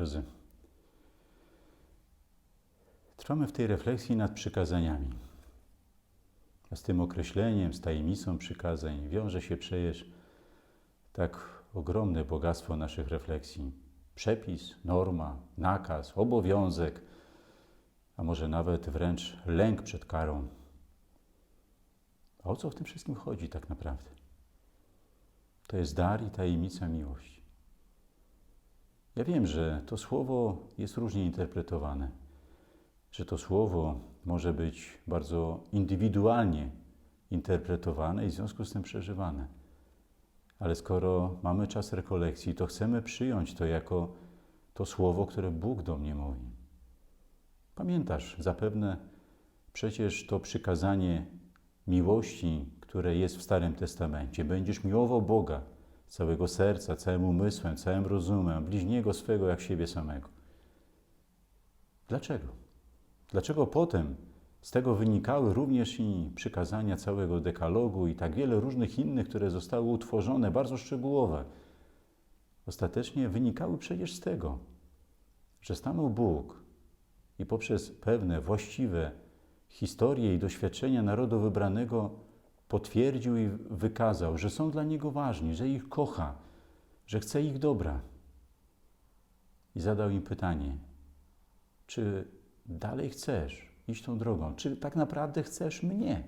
drodzy, trwamy w tej refleksji nad przykazaniami. A z tym określeniem, z tajemnicą przykazań wiąże się przecież tak ogromne bogactwo naszych refleksji. Przepis, norma, nakaz, obowiązek, a może nawet wręcz lęk przed karą. A o co w tym wszystkim chodzi tak naprawdę? To jest dar i tajemnica miłości. Ja wiem, że to słowo jest różnie interpretowane, że to słowo może być bardzo indywidualnie interpretowane i w związku z tym przeżywane. Ale skoro mamy czas rekolekcji, to chcemy przyjąć to jako to słowo, które Bóg do mnie mówi. Pamiętasz zapewne przecież to przykazanie miłości, które jest w Starym Testamencie. Będziesz miłował Boga całego serca, całym umysłem, całym rozumem, bliźniego swego jak siebie samego. Dlaczego? Dlaczego potem z tego wynikały również i przykazania całego dekalogu i tak wiele różnych innych, które zostały utworzone, bardzo szczegółowe. Ostatecznie wynikały przecież z tego, że stanął Bóg i poprzez pewne właściwe historie i doświadczenia narodu wybranego potwierdził i wykazał, że są dla Niego ważni, że ich kocha, że chce ich dobra. I zadał im pytanie, czy dalej chcesz iść tą drogą? Czy tak naprawdę chcesz mnie?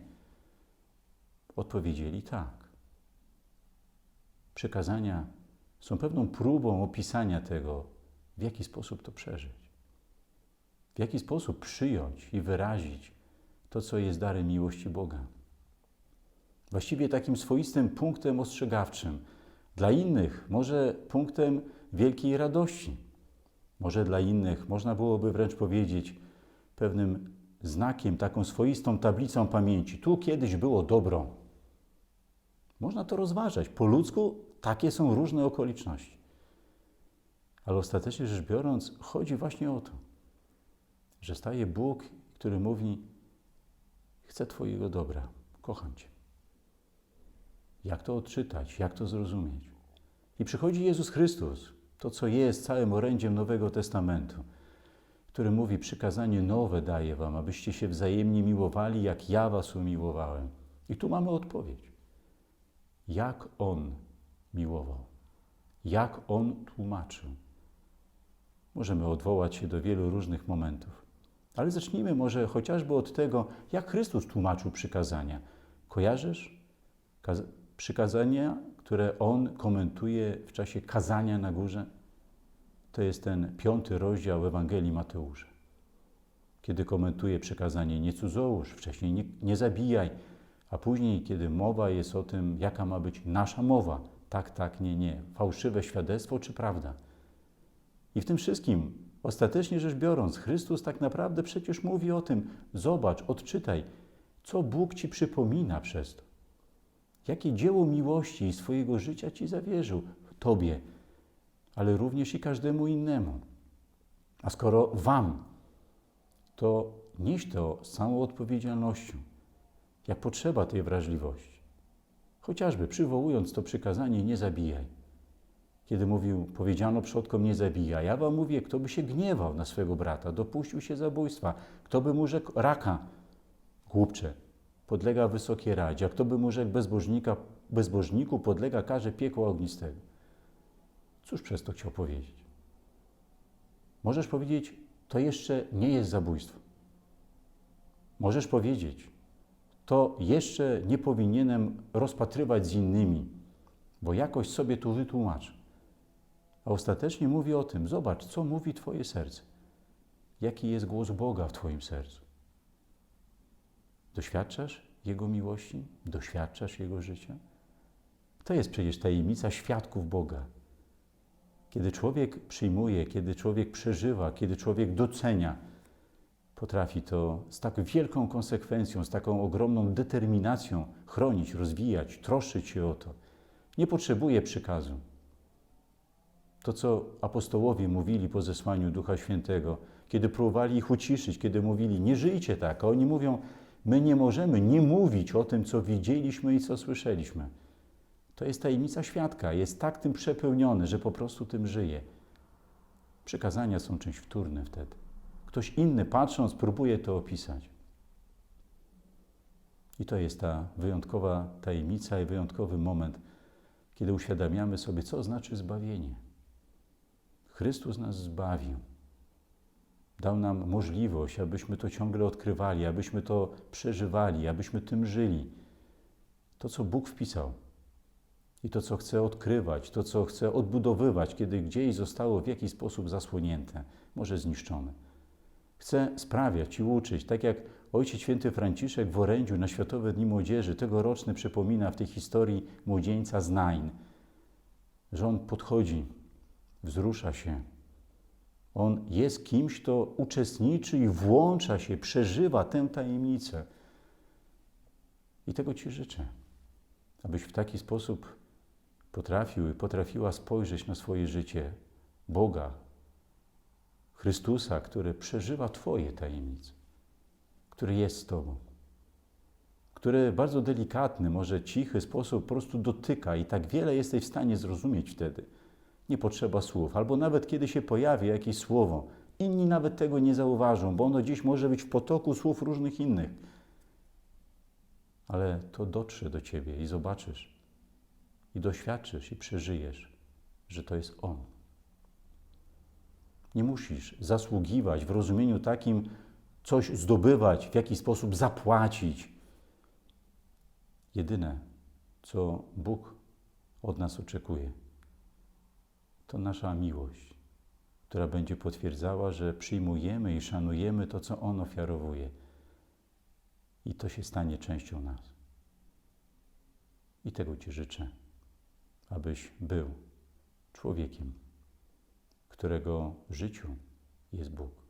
Odpowiedzieli tak. Przekazania są pewną próbą opisania tego, w jaki sposób to przeżyć, w jaki sposób przyjąć i wyrazić to, co jest darem miłości Boga. Właściwie takim swoistym punktem ostrzegawczym. Dla innych może punktem wielkiej radości. Może dla innych można byłoby wręcz powiedzieć pewnym znakiem, taką swoistą tablicą pamięci. Tu kiedyś było dobro. Można to rozważać. Po ludzku takie są różne okoliczności. Ale ostatecznie rzecz biorąc, chodzi właśnie o to, że staje Bóg, który mówi: Chcę Twojego dobra, kocham Cię. Jak to odczytać, jak to zrozumieć? I przychodzi Jezus Chrystus, to co jest całym orędziem Nowego Testamentu, który mówi: Przykazanie nowe daję Wam, abyście się wzajemnie miłowali, jak ja Was umiłowałem. I tu mamy odpowiedź. Jak On miłował, jak On tłumaczył. Możemy odwołać się do wielu różnych momentów. Ale zacznijmy może chociażby od tego, jak Chrystus tłumaczył przykazania. Kojarzysz przykazania, które On komentuje w czasie kazania na górze? To jest ten piąty rozdział Ewangelii Mateusza. Kiedy komentuje przykazanie nie cudzołóż, wcześniej nie, nie zabijaj, a później, kiedy mowa jest o tym, jaka ma być nasza mowa, tak, tak, nie, nie, fałszywe świadectwo czy prawda. I w tym wszystkim Ostatecznie rzecz biorąc, Chrystus tak naprawdę przecież mówi o tym: zobacz, odczytaj, co Bóg ci przypomina przez to. Jakie dzieło miłości i swojego życia ci zawierzył Tobie, ale również i każdemu innemu. A skoro Wam, to nieś to z całą odpowiedzialnością, jak potrzeba tej wrażliwości. Chociażby przywołując to przykazanie, nie zabijaj kiedy mówił, powiedziano przodkom nie zabija. Ja wam mówię, kto by się gniewał na swego brata, dopuścił się zabójstwa, kto by mu rzekł raka, głupcze, podlega wysokiej radzie, a kto by mu rzekł bezbożnika, bezbożniku, podlega karze piekła ognistego. Cóż przez to chciał powiedzieć? Możesz powiedzieć, to jeszcze nie jest zabójstwo. Możesz powiedzieć, to jeszcze nie powinienem rozpatrywać z innymi, bo jakoś sobie tu wytłumaczę. A ostatecznie mówi o tym: zobacz, co mówi Twoje serce. Jaki jest głos Boga w Twoim sercu? Doświadczasz Jego miłości? Doświadczasz Jego życia? To jest przecież tajemnica świadków Boga. Kiedy człowiek przyjmuje, kiedy człowiek przeżywa, kiedy człowiek docenia, potrafi to z tak wielką konsekwencją, z taką ogromną determinacją chronić, rozwijać, troszczyć się o to. Nie potrzebuje przykazu. To, co apostołowie mówili po zesłaniu Ducha Świętego, kiedy próbowali ich uciszyć, kiedy mówili, nie żyjcie tak, a oni mówią, my nie możemy nie mówić o tym, co widzieliśmy i co słyszeliśmy. To jest tajemnica świadka, jest tak tym przepełniony, że po prostu tym żyje. Przykazania są czymś wtórnym wtedy. Ktoś inny patrząc próbuje to opisać. I to jest ta wyjątkowa tajemnica i wyjątkowy moment, kiedy uświadamiamy sobie, co znaczy zbawienie. Chrystus nas zbawił. Dał nam możliwość, abyśmy to ciągle odkrywali, abyśmy to przeżywali, abyśmy tym żyli. To, co Bóg wpisał i to, co chce odkrywać, to, co chce odbudowywać, kiedy gdzieś zostało w jakiś sposób zasłonięte, może zniszczone. Chce sprawiać i uczyć, tak jak Ojciec Święty Franciszek w orędziu na Światowe Dni Młodzieży tegoroczny przypomina w tej historii młodzieńca z Nain, że on podchodzi, wzrusza się. On jest kimś, kto uczestniczy i włącza się, przeżywa tę tajemnicę. I tego Ci życzę, abyś w taki sposób potrafił i potrafiła spojrzeć na swoje życie Boga, Chrystusa, który przeżywa Twoje tajemnice, który jest z Tobą, który w bardzo delikatny, może cichy sposób po prostu dotyka i tak wiele jesteś w stanie zrozumieć wtedy. Nie potrzeba słów, albo nawet kiedy się pojawi jakieś słowo, inni nawet tego nie zauważą, bo ono dziś może być w potoku słów różnych innych. Ale to dotrze do Ciebie i zobaczysz, i doświadczysz, i przeżyjesz, że to jest On. Nie musisz zasługiwać w rozumieniu takim, coś zdobywać, w jakiś sposób zapłacić. Jedyne, co Bóg od nas oczekuje, to nasza miłość, która będzie potwierdzała, że przyjmujemy i szanujemy to, co On ofiarowuje. I to się stanie częścią nas. I tego Ci życzę, abyś był człowiekiem, którego życiu jest Bóg.